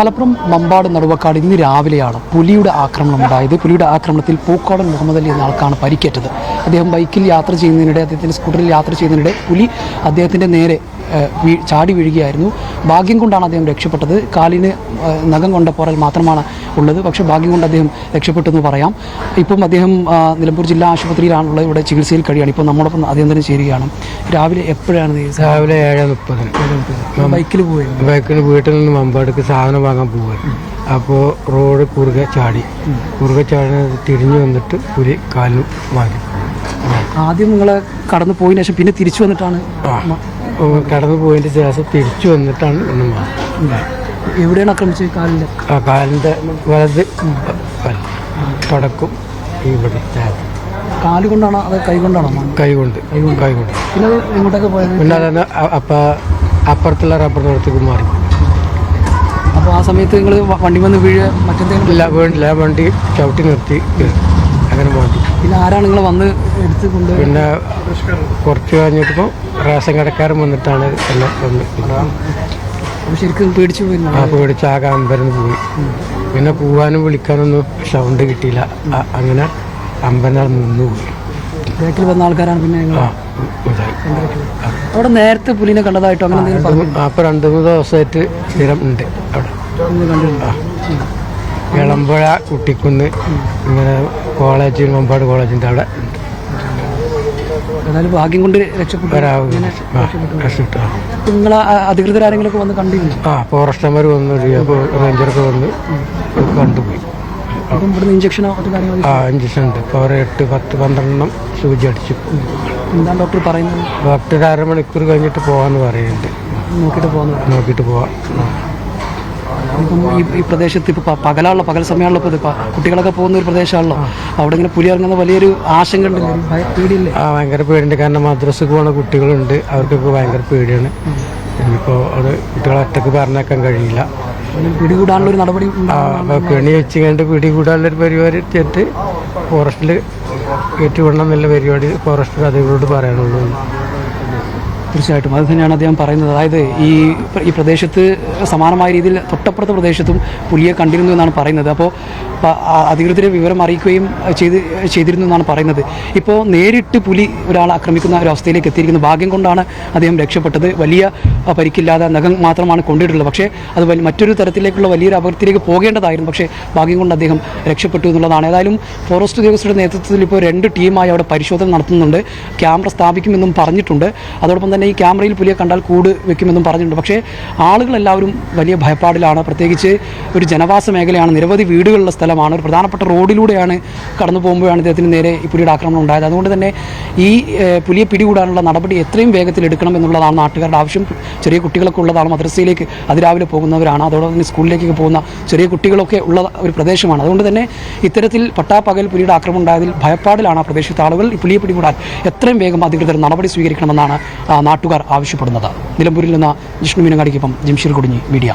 മലപ്പുറം മമ്പാട് നടുവക്കാട് ഇന്ന് രാവിലെയാണ് പുലിയുടെ ആക്രമണം ഉണ്ടായത്. പുലിയുടെ ആക്രമണത്തിൽ പൂക്കോടൻ മുഹമ്മദ് അലി എന്ന ആൾക്കാണ് പരിക്കേറ്റത്. അദ്ദേഹം ബൈക്കിൽ യാത്ര ചെയ്യുന്നതിനിടെ അദ്ദേഹത്തിന്റെ സ്കൂട്ടറിൽ യാത്ര ചെയ്യുന്നതിനിടെ പുലി അദ്ദേഹത്തിന്റെ നേരെ ചാടി വീഴുകയായിരുന്നു. ഭാഗ്യം കൊണ്ടാണ് അദ്ദേഹം രക്ഷപ്പെട്ടത്. കാലിന് നഖം കൊണ്ട പോറൽ മാത്രമാണ് ഉള്ളത്. പക്ഷേ ഭാഗ്യം കൊണ്ട് അദ്ദേഹം രക്ഷപ്പെട്ടു എന്ന് പറയാം. ഇപ്പം അദ്ദേഹം നിലമ്പൂർ ജില്ലാ ആശുപത്രിയിലാണുള്ളത് ഇവിടെ ചികിത്സയിൽ കഴിയാണ്. ഇപ്പോൾ നമ്മളൊപ്പം അദ്ദേഹം തന്നെ ചേരുകയാണ്. രാവിലെ എപ്പോഴാണ് രാവിലെ ഏഴ് മുപ്പതിന്. ബൈക്കിൽ പോയി ബൈക്കിൽ വീട്ടിൽ നിന്ന് മമ്പാടുക്ക് സാധനം വാങ്ങാൻ പോവായിരുന്നു അപ്പോൾ റോഡ് കുറുകെ ചാടി. കുറുകെ ചാടി തിരിഞ്ഞു വന്നിട്ട് പുലി കാലിൽ വാങ്ങി. ആദ്യം നിങ്ങളെ കടന്നു പോയതിനു ശേഷം പിന്നെ തിരിച്ചു വന്നിട്ടാണ് കടന്നു പോയതിന്റെ ശേഷം തിരിച്ചു വന്നിട്ടാണ് ഒന്ന് എവിടെയാണ് ആക്രമിച്ചത്? കാലിന്റെ ആ കാലിന്റെ വലത് തുടക്കും ഇവിടെ. കാൽ കൊണ്ടാണോ അത് കൈ കൊണ്ടാണോ മണ്ണ്? കൈ കൊണ്ട് കൈ കൊണ്ട്. പിന്നെ എങ്ങോട്ടൊക്കെ പോയത്? പിന്നെ അതന്നെ അപ്പം അപ്പ അപ്പുറത്തുള്ള റബ്ബർ തോട്ടത്തേക്ക് മാറി. അപ്പോൾ ആ സമയത്ത് നിങ്ങൾ വണ്ടി വന്ന് വീഴുക മറ്റെന്തെങ്കിലും ഇല്ല വേണ്ടില്ല വണ്ടി ചവിട്ടി നിർത്തി. അങ്ങനെ മാറ്റി പിന്നെ ആരാണ് നിങ്ങൾ വന്ന് എടുത്ത് കൊണ്ട് പിന്നെ കുറച്ച് കഴിഞ്ഞപ്പോൾ റേഷൻ കടക്കാരൻ വന്നിട്ടാണ് എല്ലാം ശരിക്കും പേടിച്ചു പോയി ആ പേടിച്ച് ആ അമ്പരന്ന് പോയി. പിന്നെ പോവാനും വിളിക്കാനൊന്നും സൗണ്ട് കിട്ടിയില്ല. അങ്ങനെ അമ്പലം നിന്ന് പോയി. ബാക്കിൽ വന്ന ആൾക്കാരാണ് പിന്നെ അവിടെ നേരത്തെ പുലിനെ കണ്ടതായിട്ടോ? അങ്ങനെ അപ്പോൾ രണ്ട് മൂന്ന് ദിവസമായിട്ട് സ്ഥിരം ഉണ്ട് അവിടെ. കണ്ടിട്ടുണ്ടോ ഇളമ്പുഴ കുട്ടിക്കുന്ന് ഇങ്ങനെ കോളേജ് മമ്പാട് കോളേജിന്റെ അവിടെ. ഏതായാലും ഭാഗ്യം കൊണ്ട് രക്ഷപ്പെട്ടു. നിങ്ങൾ ഒക്കെ വന്ന് കണ്ടിരുന്നു? ആ ഫോറസ്റ്റർമാർ വന്നു റേഞ്ചറൊക്കെ വന്ന് കണ്ടുപോയി. ഇഞ്ചക്ഷനോ ആ ഇഞ്ചക്ഷൻ ഉണ്ട്. ഇപ്പോൾ ഒരു എട്ട് പത്ത് പന്ത്രണ്ടെണ്ണം സൂചി അടിച്ചു. എന്താണ് ഡോക്ടർ പറയുന്നത്? ഡോക്ടർ അരമണിക്കൂർ കഴിഞ്ഞിട്ട് പോകാമെന്ന് പറയുന്നുണ്ട്. നോക്കിയിട്ട് പോകാം നോക്കിയിട്ട് പോവാം. ഇപ്പം ഈ ഈ പ്രദേശത്ത് ഇപ്പോൾ പകലാണല്ലോ പകൽ സമയമാണല്ലോ ഇപ്പോൾ കുട്ടികളൊക്കെ പോകുന്ന ഒരു പ്രദേശമാണല്ലോ. അവിടെ ഇങ്ങനെ പുലി ഇറങ്ങുന്ന വലിയൊരു ആശങ്ക ഉണ്ട് പേടിയില്ലേ? ആ ഭയങ്കര പേടിയുണ്ട്. കാരണം മദ്രസക്ക് പോകുന്ന കുട്ടികളുണ്ട്. അവർക്കൊക്കെ ഭയങ്കര പേടിയാണ്. ഇനിയിപ്പോൾ അവിടെ കുട്ടികളെ ഒറ്റയ്ക്ക് പറഞ്ഞേക്കാൻ കഴിയില്ല. പിടികൂടാനുള്ള ഒരു നടപടി കെണി വെച്ച് കണ്ട് പിടികൂടാനുള്ളൊരു പരിപാടി ചേർത്ത് ഫോറസ്റ്റിൽ കയറ്റിവിടണം എന്നുള്ള പരിപാടി ഫോറസ്റ്റ് അധികൃതരോട് പറയാനുള്ളൂ തീർച്ചയായിട്ടും. അത് തന്നെയാണ് അദ്ദേഹം പറയുന്നത്. അതായത് ഈ ഈ പ്രദേശത്ത് സമാനമായ രീതിയിൽ തൊട്ടപ്പുറത്തെ പ്രദേശത്തും പുലിയെ കണ്ടിരുന്നു എന്നാണ് പറയുന്നത്. അപ്പോൾ അധികൃതരെ വിവരം അറിയിക്കുകയും ചെയ്ത് ചെയ്തിരുന്നു എന്നാണ് പറയുന്നത്. ഇപ്പോൾ നേരിട്ട് പുലി ഒരാളെ ആക്രമിക്കുന്ന ഒരു അവസ്ഥയിലേക്ക് എത്തിയിരിക്കുന്നു. ഭാഗ്യം കൊണ്ടാണ് അദ്ദേഹം രക്ഷപ്പെട്ടത്. വലിയ പരിക്കില്ലാതെ നഖം മാത്രമാണ് കൊണ്ടിട്ടുള്ളത്. പക്ഷേ അത് മറ്റൊരു തരത്തിലേക്കുള്ള വലിയൊരു അപകടത്തിലേക്ക് പോകേണ്ടതായിരുന്നു. പക്ഷേ ഭാഗ്യം കൊണ്ട് അദ്ദേഹം രക്ഷപ്പെട്ടു എന്നുള്ളതാണ്. ഏതായാലും ഫോറസ്റ്റ് ഉദ്യോഗസ്ഥരുടെ നേതൃത്വത്തിൽ ഇപ്പോൾ രണ്ട് ടീമായി അവിടെ പരിശോധന നടത്തുന്നുണ്ട്. ക്യാമറ സ്ഥാപിക്കുമെന്നും പറഞ്ഞിട്ടുണ്ട്. അതോടൊപ്പം തന്നെ ഈ ക്യാമറയിൽ പുലിയെ കണ്ടാൽ കൂട് വെക്കുമെന്നും പറഞ്ഞിട്ടുണ്ട്. പക്ഷേ ആളുകളെല്ലാവരും വലിയ ഭയപ്പാടിലാണ്. പ്രത്യേകിച്ച് ഒരു ജനവാസ മേഖലയാണ്. നിരവധി വീടുകളുള്ള സ്ഥലമാണ്. ഒരു പ്രധാനപ്പെട്ട റോഡിലൂടെയാണ് കടന്നു പോകുമ്പോഴാണ് ഇദ്ദേഹത്തിന് നേരെ ഈ പുലിയുടെ ആക്രമണം ഉണ്ടായത്. അതുകൊണ്ട് തന്നെ ഈ പുലിയെ പിടികൂടാനുള്ള നടപടി എത്രയും വേഗത്തിൽ എടുക്കണം എന്നുള്ളതാണ് നാട്ടുകാരുടെ ആവശ്യം. ചെറിയ കുട്ടികളൊക്കെ ഉള്ളതാണ് മദ്രസയിലേക്ക് അതിരാവിലെ പോകുന്നവരാണ്. അതോടൊപ്പം തന്നെ സ്കൂളിലേക്കൊക്കെ പോകുന്ന ചെറിയ കുട്ടികളൊക്കെ ഉള്ള ഒരു പ്രദേശമാണ്. അതുകൊണ്ട് തന്നെ ഇത്തരത്തിൽ പട്ടാപ്പകൽ പുലിയുടെ ആക്രമണം ഉണ്ടായതിൽ ഭയപ്പാടിലാണ് ആ പ്രദേശത്തെ ആളുകൾ ഈ പുലിയെ പിടികൂടാൻ എത്രയും വേഗം അധികൃതർ നടപടി സ്വീകരിക്കണമെന്നാണ് നാട്ടുകാർ ആവശ്യപ്പെടുന്നത്. നിലമ്പൂരിൽ നിന്ന് ജിഷ്ണു മീനങ്ങാടിക്കൊപ്പം ജംഷീർ കുടുങ്ങി മീഡിയ.